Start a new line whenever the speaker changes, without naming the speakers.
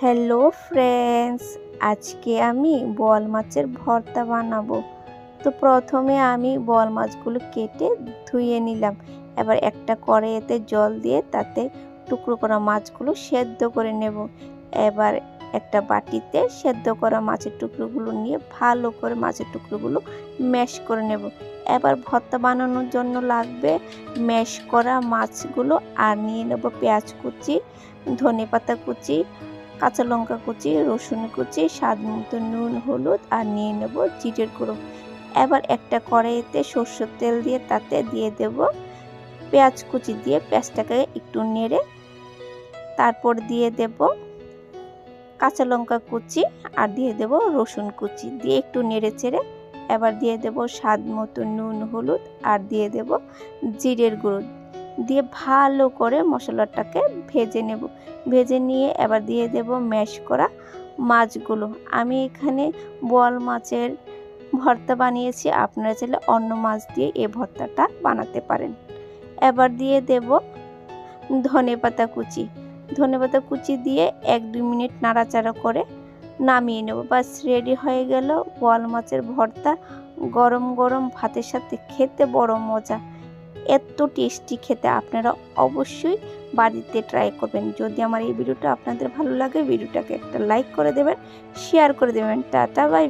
Hello friends, আজকে আমি বল মাছের ভর্তা বানাবো। তো প্রথমে আমি বল মাছগুলো কেটে ধুয়ে নিলাম। এবার একটা কড়াইতে জল দিয়ে তাতে টুকরো করা মাছগুলো সেদ্ধ করে নেব। এবার একটা বাটিতে সেদ্ধ করা মাছের টুকরোগুলো নিয়ে ভালো করে মাছের টুকরোগুলো ম্যাশ করে নেব। এবার ভর্তা বানানোর জন্য লাগবে ম্যাশ করা মাছগুলো আর নিয়ে নেব পেঁয়াজ কুচি ধনে পাতা কুচি কাঁচা লঙ্কা কুচি, রসুন কুচি, স্বাদ মতো নুন, হলুদ, আর নিয়ে নেব জিরের গুঁড়ো। এবার একটা কড়াইতে সর্ষের তেল দিয়ে তাতে দিয়ে দেব পেঁয়াজ কুচি দিয়ে পেঁয়াজটাকে একটু নেড়ে। তারপর দিয়ে দেব কাঁচা লঙ্কা কুচি আর দিয়ে দেব রসুন কুচি। দিয়ে একটু নেড়ে চেড়ে এবার দিয়ে দেব স্বাদ মতো নুন, হলুদ, আর দিয়ে দেব জিরের গুঁড়ো। দিয়ে ভালো করে মশলাটাকে ভেজে নেব। ভেজে নিয়ে এবার দিয়ে দেব ম্যাশ করা মাছগুলো। আমি এখানে বোয়াল মাছের ভর্তা বানিয়েছি, আপনারা চাইলে অন্য মাছ দিয়ে এই ভর্তাটা বানাতে পারেন। এবার দিয়ে দেব ধনে পাতা কুচি। ধনে পাতা কুচি দিয়ে এক দুই মিনিট নাড়াচাড়া করে নামিয়ে নেব। বাস, রেডি হয়ে গেল বোয়াল মাছের ভর্তা। গরম গরম ভাতের সাথে খেতে বড় মজা। এত টেস্টি খেতে আপনারা অবশ্যই বাড়িতে ট্রাই করবেন। যদি আমার এই ভিডিওটা আপনাদের ভালো লাগে, ভিডিওটাকে একটা লাইক করে দেবেন শেয়ার করে দেবেন। Tata bye